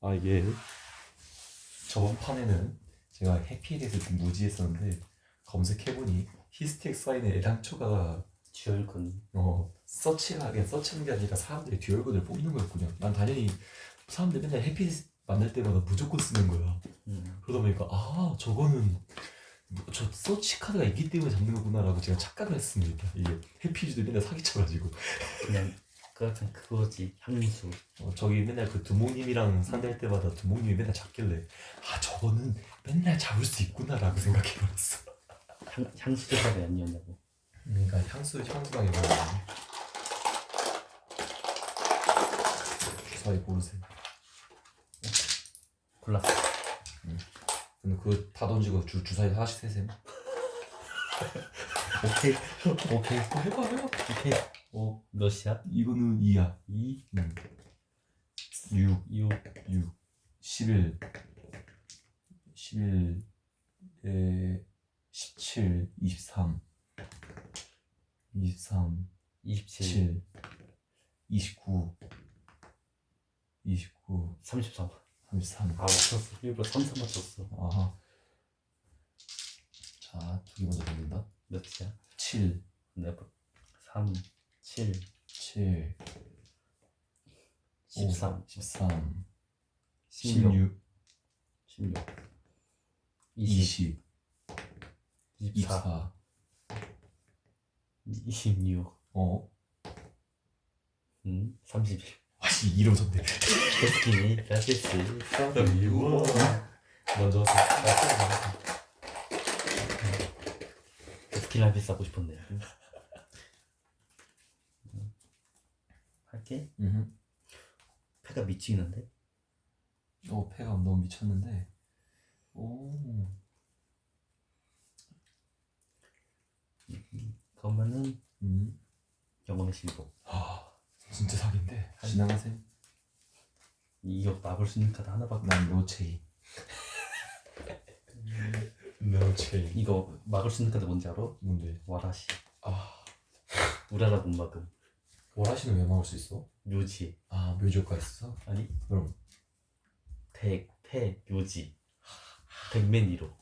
아 이게 저번 판에는 제가 해피에 대해서 좀 무지했었는데 검색해보니 히스텍 사인의 애당초가 듀얼군 어 서치가 그냥 서치하는 게 아니라 사람들이 듀얼군을 뽑는 거였군요. 난 당연히 사람들 맨날 해피 만날 때마다 무조건 쓰는 거야. 음. 그러다 보니까 아 저거는 뭐, 저 서치 카드가 있기 때문에 잡는 거구나라고 제가 착각을 했습니다. 이게 해피주들 맨날 사기쳐가지고 그냥 그 같은 그거지 향수 어, 저기 맨날 그 두목님이랑 상대할 때마다 두목님이 맨날 잡길래 아 저거는 맨날 잡을 수 있구나라고 생각해버렸어. 향, 향수 조합이 아니었냐고 그러니까 향수 향수방에 뭐야? 주사위 고르세요. 골랐어 근데 그거 다 던지고 주 주사위 하나씩 세세요. 오케이 오케이 어, 해봐 해봐. 오케이 오 몇이야? 이거는 2야. 2 음. 6 6 6 11 11 에 17 23 23 27 7 29 29 33 33 아 맞췄어. 일부러 33 맞췄어. 아하. 자 두 개 먼저 돌린다. 몇이야? 7 네버 3 7 7 13 13 16 16 20 20 24 24 26 어? 음 31 아씨 이러졌네. 데스티니 라시스 우와. 먼저 왔어. 데스티니 라시스 하고 싶었네 할게? 음. 패가 미치겠는데? 어 폐가 너무 미쳤는데. 오. 그러면은 음. 영혼의 신복 아 진짜 사기인데. 지나가세요. 이거 막을 수 있는 카드 하나밖에 난 노체이 노체이 이거 막을 수 있는 카드 뭔지 알아? 뭔데? 와라시. 아. 우라라 못 막음 오라시는 왜 막을 수 있어? 묘지. 아 묘지효과 있어? 아니. 그럼. 덱, 패, 묘지. 덱맨 1호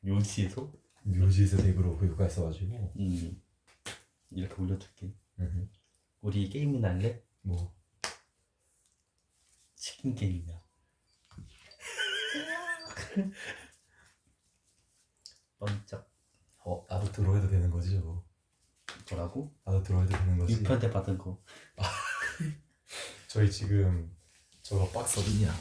묘지에서? 묘지에서 덱으로 그 효과 있어가지고. 음, 이렇게 올려줄게. 음. 우리 게임이나 할래? 뭐? 치킨 게임이야. 번쩍 어, 나도 들어해도 되는 거지 저거 뭐라고? 나도 들어해도 되는 거지 6편 때 받은 거 저희 지금 저거 박스 어디냐?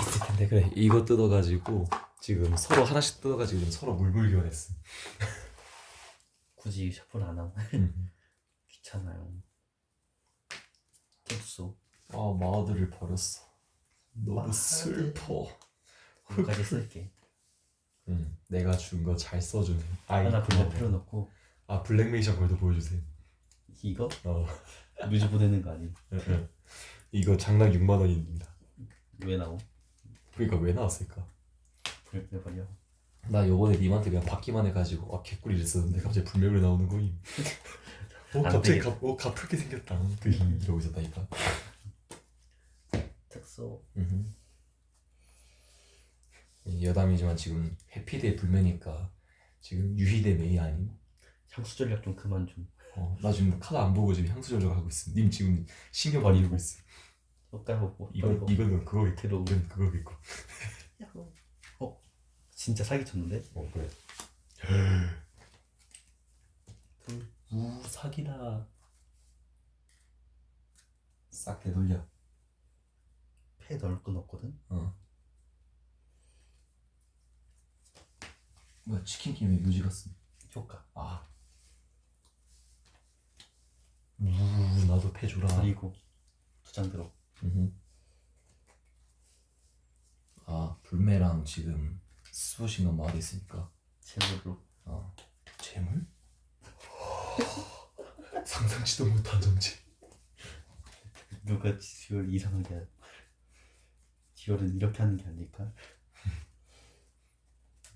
있을 텐데 그래 이거 뜯어가지고 지금 서로 하나씩 뜯어가지고 지금 서로 물물 교환했어. 굳이 셔플 안 하고 귀찮아요 캡소 아 마드를 버렸어. 너무 마드. 슬퍼. 여기까지 쓸게 응, 내가 준 거 잘. 아이 하나 그냥 고마워. 펴놓고 아 블랙메이션 걸도 보여주세요. 이거 어, 뮤즈 보내는 거 아니? 예, 예. 이거 장당 6만 원입니다. 왜 나오? 그러니까 왜 나왔을까? 보내버려 나 요번에 님한테 그냥 받기만 해가지고 아 개꿀이를 썼는데 갑자기 불명을 나오는 거임. 어 안 갑자기 되겠다. 가, 어 갚을게 생겼다. 그힘 이러고 있었다니까. 특소 음흠. 여담이지만 지금 해피 대 불매니까 지금 유희 대 메이 아님? 향수 전략 좀 그만 좀 어, 나 지금 카드 안 보고 지금 향수 전략 하고 있어. 님 지금 신경 많이 쓰고 있어. 효과 보고 이건 이거는 그거 있고, 들어오고. 이건 그거 있고. 어? 진짜 사기쳤는데? 어 그래. 둘 우 사기다. 싹 되돌려. 패 넣을 건 없거든? 어. 뭐야 치킨 김에 묘지 갔음. 효과 아. 우 나도 패 주라. 그리고 두 장 들어 음흠. 아 불매랑 지금 수호신경 마을에 있으니까 제물로 어 재물? 상상치도 못한 정치 누가 듀얼 이상하게 하- 듀얼은 이렇게 하는 게 아닐까?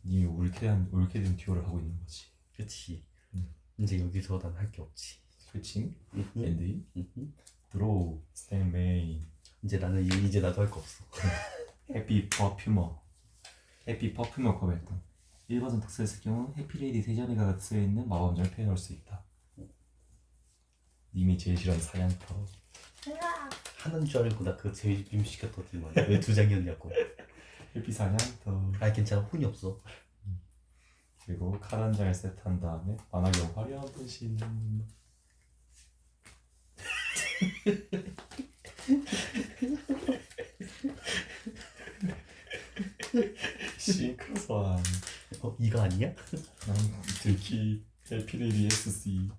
님이 올케한 올케된 듀오를 하고 있는 거지. 그치. 음. 이제 여기서 난 할 게 없지. 스위칭 음흠. 드로우 스탠 메인 이제 나는 이- 이제 나도 할 거 없어. 해피 퍼퓸어 해피 퍼퓸어 컵에도 1버전 특수였을 경우 해피레이디 세자리가 쓰여있는 마법점을 표현할 수 있다. 님이 제일 싫어하는 사냥터. 하나인 줄 알고 나 그거 재임시켰더니만 왜두 장이었냐고. 해피 사냥터 아 괜찮아. 혼이 없어. 그리고 칼 한 장을 세트한 다음에 만화경 화려한 분신 싱크선 어 이거 아니야? 난 들키 해피레이디 SC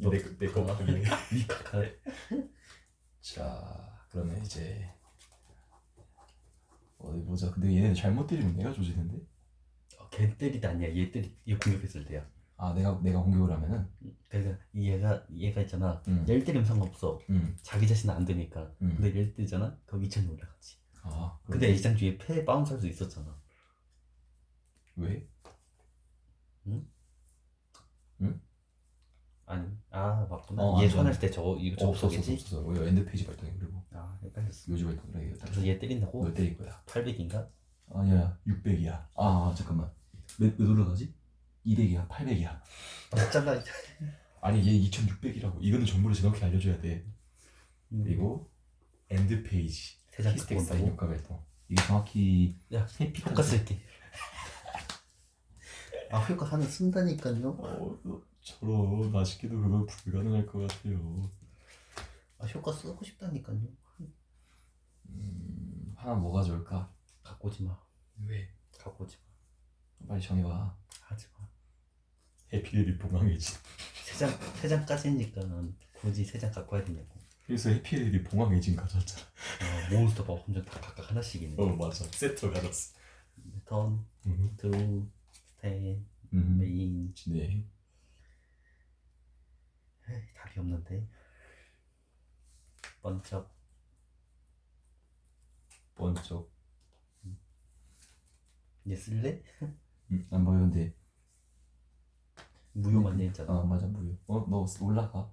너- 내, 내거 아, 확인 니가 가. 자 그러면 이제 어디 보자 근데 얘네 잘못 때리면 내가 조지는데 어, 걔 때리다 아니야. 얘 때리 얘 공격했을 때야. 아 내가 내가 공격을 하면은 그러니까 얘가 얘가 있잖아. 음. 얘를 때리면 상관없어. 음, 자기 자신은 안 되니까. 음. 근데 얘를 때리잖아. 그럼 2천 올라가지. 아 근데 A장 뒤에 패 바운스 할 수 있었잖아. 왜? 아니 아 맞구나. 어, 얘안 돼, 소환할 안때 저거 이거 없었어 접속이지. 없었어 왜 엔드 페이지 발동해 그리고 아 발동이라 이거 그래서 얘 때린다고? 널 때릴 거야 800인가? 아니야 600이야 아, 아 잠깐만 몇, 몇 올라가지? 200이야 800이야 아 잘라. 아니 얘 2600이라고 이거는 정보를 정확히 알려줘야 돼 음. 그리고 엔드 페이지 세장 히스텍 사인? 효과 발동 이게 정확히 야 해피 효과 쓸게. 아 효과 하나 쓴다니까요. 어, 저런 아쉽게도 그건 불가능할 것 같아요 아 효과 쓰고 싶다니까요. 음, 하나 뭐가 좋을까? 갖고 오지 마. 왜? 갖고 오지 마. 빨리 정해봐 하지 마. 해피데이 봉황해진 세장 세 장까지니까 굳이 세 장 갖고 와야 되냐고. 그래서 해피데이 봉황해진 가져왔잖아 어, 몬스터 봐 혼자 다 각각 하나씩이네. 어 맞아 세트로 가졌어 턴, 텐, 음. 메인. 에이, 답이 없는데. 번쩍. 번쩍 얘 쓸래? 음, 안 보이는데 무효 맞냐 했잖아. 아 맞아 무효 어너 올라가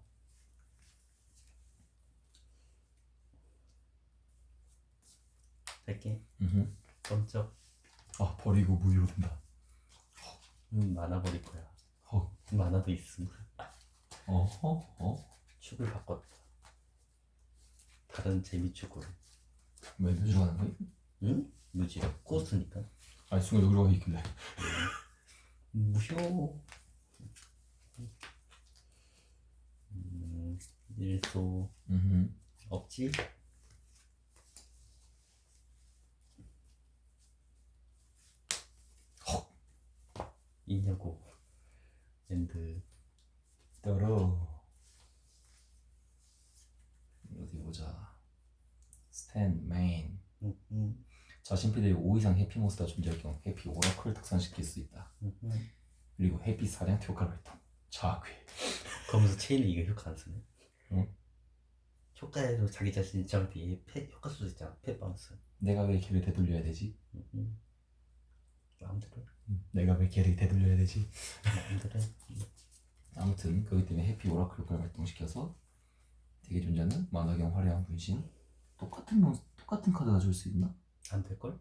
될게. 음. 번쩍. 아 버리고 무효 된다 음, 많아 버릴 거야. 어. 많아도 있음. 어허 어? 축을 바꿨다. 다른 재미 축으로. 왜 묘지가 하는 거야? 응? 무지가 코스니까. 아니 순간 여기로 가 있길래 무효. 음, 일소 음. 없지? 헉. 있냐고. 엔드. 떨어 어디 보자 스탠 메인 자신필에 5 이상 해피 몬스터가 존재할 경우 해피 오라클을 특산시킬 수 있다. 그리고 해피 사냥 효과를 발동 자괴 그러면서 체인은 이거 효과 안 쓰네. 응? 효과에도 자기 자신 인정할 때얘 패 효과 쓸수 있잖아. 패 바운스. 내가 왜 걔를 되돌려야 되지? 음, 음. 마음대로. 해. 내가 왜 걔를 되돌려야 되지? 마음대로. 해. 아무튼 그렇기 때문에 해피 오라클 효과를 발동시켜서 되게 존재하는 만화경 화려한 분신 똑같은 몬 똑같은 카드 가져올 수 있나? 안 될걸?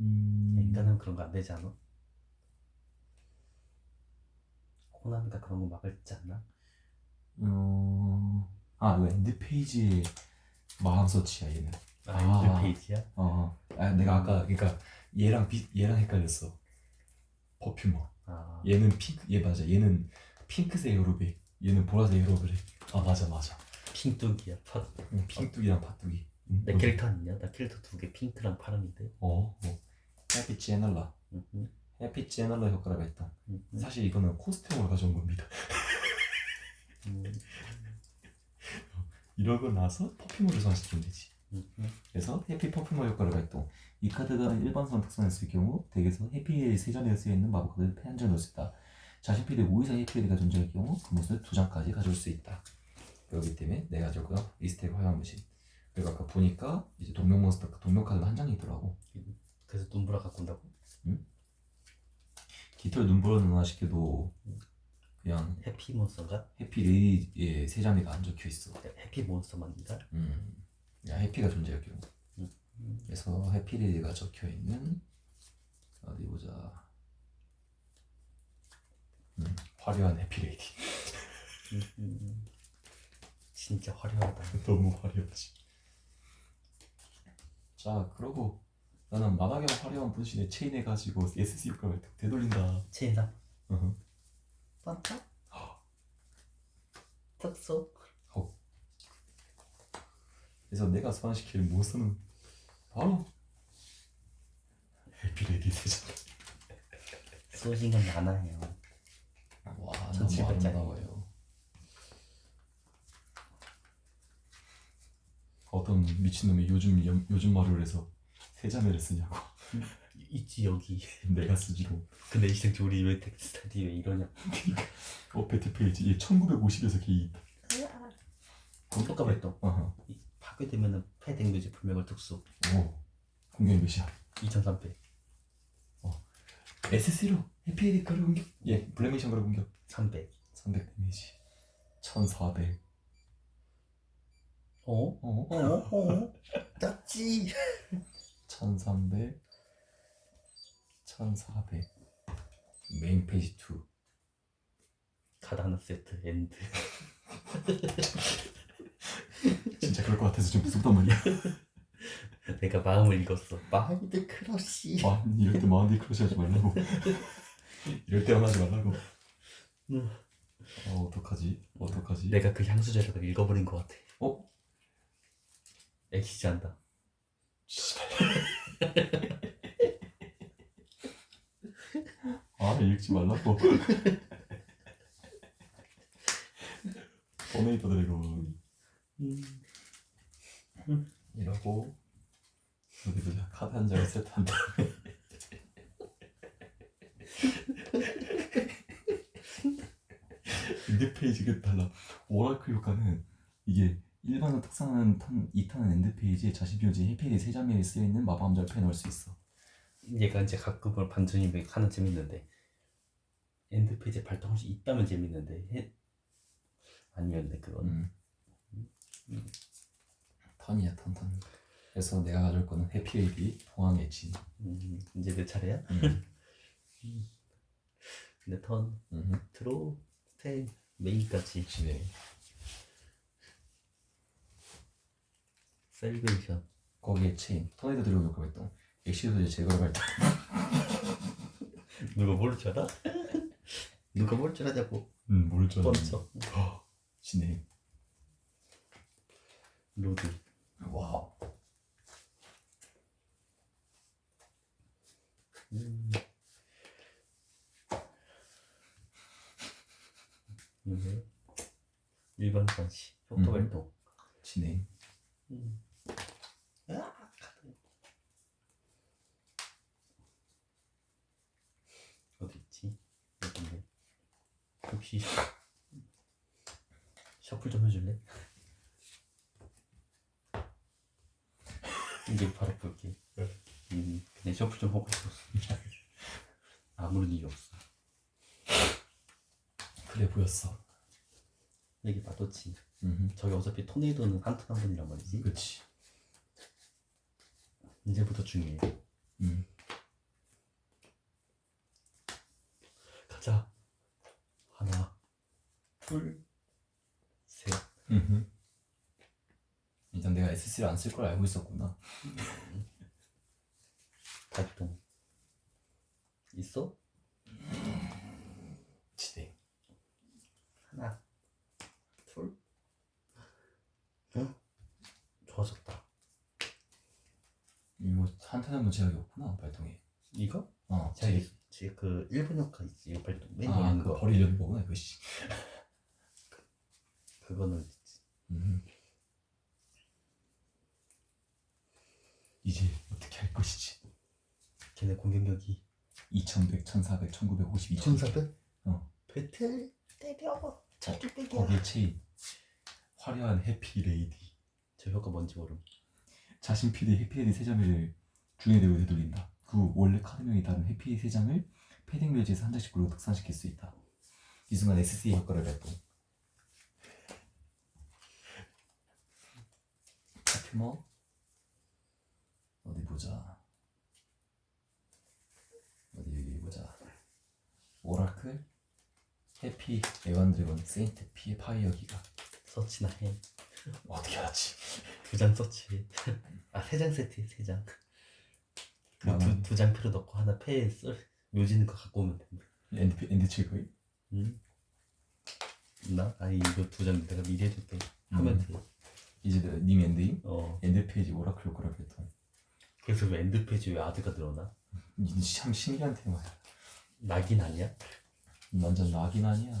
음... 인간은 그런 거 안 되지 않아? 코난가 그런 거 막을지 않나? 어... 아 이거 엔드 페이지의 마음 서치야 얘는 아, 아. 엔드 페이지야? 어, 아, 내가 아까 그러니까 얘랑 비, 얘랑 헷갈렸어. 퍼퓸어. 아, 얘는 핑크, 얘 맞아. 얘는 핑크색 에어로빅. 얘는 보라색 에어로빅. 아 맞아 맞아. 핑뚝이야. 파... 응, 핑뚜기랑 팥뚜기. 응, 내 너도- 캐릭터 아니냐? 나 캐릭터 두 개 핑크랑 파란인데. 어, 어. 응, 응, 해피치 에널라 효과를 발동. 응, 응. 사실 이거는 코스튬으로 가져온 겁니다. 음, 이러고 나서 퍼퓸으로 소환시키면 되지. 그래서 해피 퍼퓸어 효과를 발동. 이 카드가 일반선 특성했을 경우 덱에서 해피의 세전에 쓰여 있는 마법 카드를 패한 장을 넣을 수 있다. 자신 필드에 5 이상 해피가 존재할 경우 그 몬스터를 두 장까지 가져올 수 있다. 그렇기 때문에 내가 거야. 리스텍 화염무신. 그리고 아까 보니까 이제 동명 몬스터 동명 카드는 한 장이 있더라고. 그래서 눈보라 갖고 온다고? 깃털 눈보라 누나 싶게도 그냥 해피 몬스터인가? 해피 레이의 세 장이가 안 적혀 있어. 해피 몬스터만인가? 음. 야, 해피가 존재할 경우. 그래서 해피 레이가 적혀 있는 어디 보자. 음, 화려한 해피 레이디. 음, 진짜 화려하다. 너무 화려하지. 자, 그러고 나는 만화경 화려한 분신에 체인해 가지고 SC 효과를 되돌린다. 체인다. 어허. 반타? 특수? 그래서 내가 소환시킬 몬스터는 바로 해피레이디 세상. 소신감 많아요. 와, 전 너무 700 짜리. 아름다워요. 어떤 미친놈이 요즘 연- 요즘 말을 해서 세 자매를 쓰냐고 있지 여기. 내가 쓰지로 근데 이 새끼 우리 왜 텍스타디 왜 이러냐? 어 배트 페이지 얘 1950에서 걔 있다 효과 발동. 어허. 이- 파괴되면은 패딩 뮤직 불멸 특수. 오 공격이 몇이야 2300. SC로 해피에디 가루 공격 예 가루 공격 300. 300 데미지 1400 어? 어? 어? 어? 짰지. 1300 1400 메인 페이지 2 카드 하나 세트 엔드. 진짜 그럴 것 같아서 좀 무섭단 말이야 내가 마음을 읽었어. 마인드 크러쉬. 아 이럴 때 마운디 크러쉬 하지 말라고 이럴 때만 하지 말라고 응. 어 어떡하지 어떡하지 내가 그 향수 재료를 읽어버린 것 같아. 어? 엑시즈 한다. 씨발. 아 읽지 말라고 토네이터 드래곤 음. 이러고 어디 보자 카드 한 장을 세트한 다음에 엔드 페이지가 달라 오라클 효과는 이게 일반으로 특성은 턴 2턴은 엔드 페이지에 자신 표지 해피리 세 장면에 쓰여있는 마법 함자를 펴넣을 수 있어 얘가 이제 가끔은 반전이 하는 재밌는데 엔드 페이지 발동할 수 있다면 재밌는데 해... 아니었네 그건. 음. 턴이야 턴 턴. 그래서 내가 가져올 거는 해피레이디 포항의 진 음, 이제 내 차례야. 음. 내턴 음. 드로우 테 메인까지 진행 셀베이션. 거기에 체인 토네이도 효과 발동 엑시드 제거를 발동 누가 뭘줄 알아? 누가 뭘줄 아냐고 음뭘 줘? 뻔쳐. 진행 로드. 와우 음. 일반 선시 효과 음. 발동. 진행 음. 아, 카드. 어디 있지? 여기네. 혹시 셔플 좀 해줄래? 이게 바로 볼게. 음, 그냥 셔플 좀 하고 싶었어. 아무런 이유 없어. 그래 보였어 여기. 음 저기 어차피 토네이도는 한턴 한 번이란 말이지. 그치 이제부터 중요해. 음 가자. 둘, 셋. 음 일단 내가 SC를 안 쓸 걸 알고 있었구나 발동. 있어? 진행 하나, 둘. 응? 좋아졌다. 이거 한타는 뭐 제약이 없구나 발동에 이거? 어 저기, 제 저기 그 일본 효과 있지. 발동. 맨아 위에 그거 거. 버리려는 거구나 이거 씨 그거는 있지. 음. 이제 어떻게 할 것이지 걔네 공격력이 2100, 1400, 1950, 1400? 어. 배틀 때려. 저쪽 때려. 거기에 체인 화려한 해피 레이디 저 효과 뭔지 모름. 자신 필드 해피레이디 세 장을 중앙대로 되돌린다 그 원래 카드명이 다른 해피 세 장을 패딩 묘지에서 한 장씩 고르고 특산시킬 수 있다 이 순간 SC 효과를 발동 큐머 어디 보자 어디 여기 보자 오라클 해피 에반드래곤 세인트 피 파이어 기가 서치나 해. 어떻게 알았지? 두 장 서치. 아 세 장 세트 세 장. 나는- 그두장 필요 넣고 하나 패에 썰 묘지는 거 갖고 오면 된다. 엔드 엔드 칠거이 응? 나? 아니 이거 두 장 내가 미리 해줄게. 하면 음. 돼. 이제 내- 님 엔드임 어. 엔드 페이지 오라클 했던 그래서 왜 엔드 페이지 왜 아드가 늘어나? 참 신기한 테마야 낙인 아니야? 완전 낙인 아니야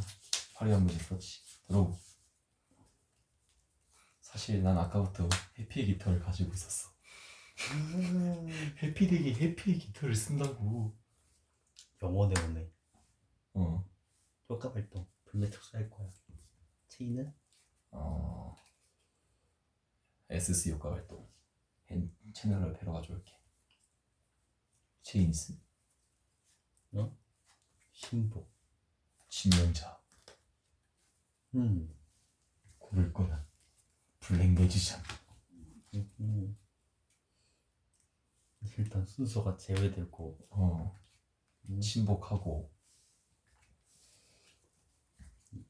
화려한 무지 썼지 들어보 사실 난 아까부터 해피의 깃털을 가지고 있었어 해피덱이 해피의 깃털을 쓴다고 영원의 원해. 어, 효과 발동. 분명 특수할 거야. 체인은? 어 SC 효과 발동 헨- 채널을 패러 가져올게 체인스 신복. 지명자 음. 구를 거야 블랙 매지션 음. 일단 순서가 제외되고 어 음. 친복하고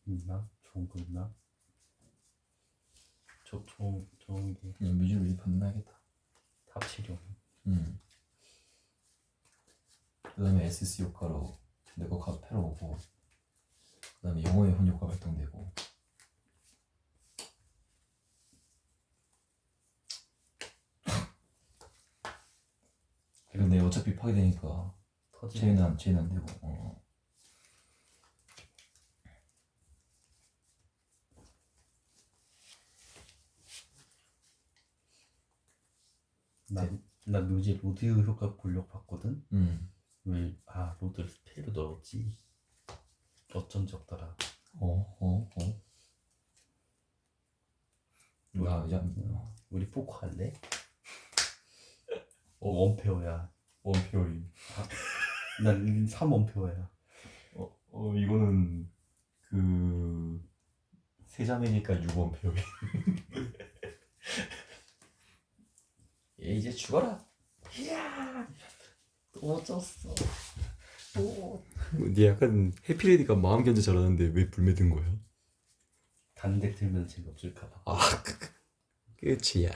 있나? 좋은 거 있나? 저 좋은 좋은 게 뮤즈를 미리 받나야겠다 답치료. 음. 그 다음에 SC 효과로 내 거 카페로 오고 그 다음에 영어의 혼 효과 발동되고 근데 어차피 파괴되니까 터지. 쟤는 안, 쟤는 안 되고 어. 나 나 묘지 로드 효과 골력 봤거든. 음. 왜 아 로드를 스페로 넣었지? 어쩐지 없더라. 어, 어, 어. 나 이제 어, 우리 포커 할래? 어 원페어야. 원피어임 난 3원페어야. 어, 어 이거는 그 세자매니까 6원 배우기. 얘 이제 죽어라. 또 졌어. 또. 네 약간 해피레디가 마음 견제 잘하는데 왜 불매 든 거야? 단대 들면 재미없을까봐. 아 끝이야.